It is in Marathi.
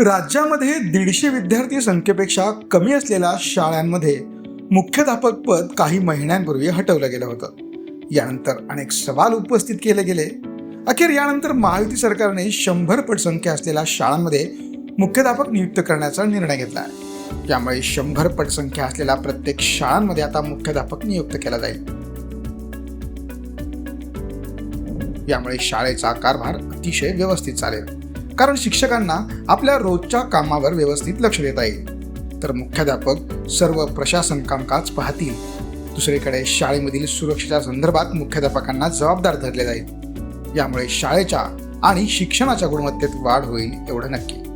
राज्यामध्ये दीडशे विद्यार्थी संख्येपेक्षा कमी असलेल्या शाळांमध्ये मुख्याध्यापक पद काही महिन्यांपूर्वी हटवलं गेलं होतं. यानंतर अनेक सवाल उपस्थित केले गेले. अखेर यानंतर महायुती सरकारने शंभर पटसंख्या असलेल्या शाळांमध्ये मुख्याध्यापक नियुक्त करण्याचा निर्णय घेतला. आहे यामुळे शंभर पटसंख्या असलेल्या प्रत्येक शाळांमध्ये आता मुख्याध्यापक नियुक्त केला जाईल. यामुळे शाळेचा कारभार अतिशय व्यवस्थित चालेल. कारण शिक्षकांना आपल्या रोजच्या कामावर व्यवस्थित लक्ष देता येईल. तर मुख्याध्यापक सर्व प्रशासन कामकाज पाहतील. दुसरीकडे शाळेमधील सुरक्षेच्या संदर्भात मुख्याध्यापकांना जबाबदार धरले जाईल. यामुळे शाळेच्या आणि शिक्षणाच्या गुणवत्तेत वाढ होईल एवढं नक्की.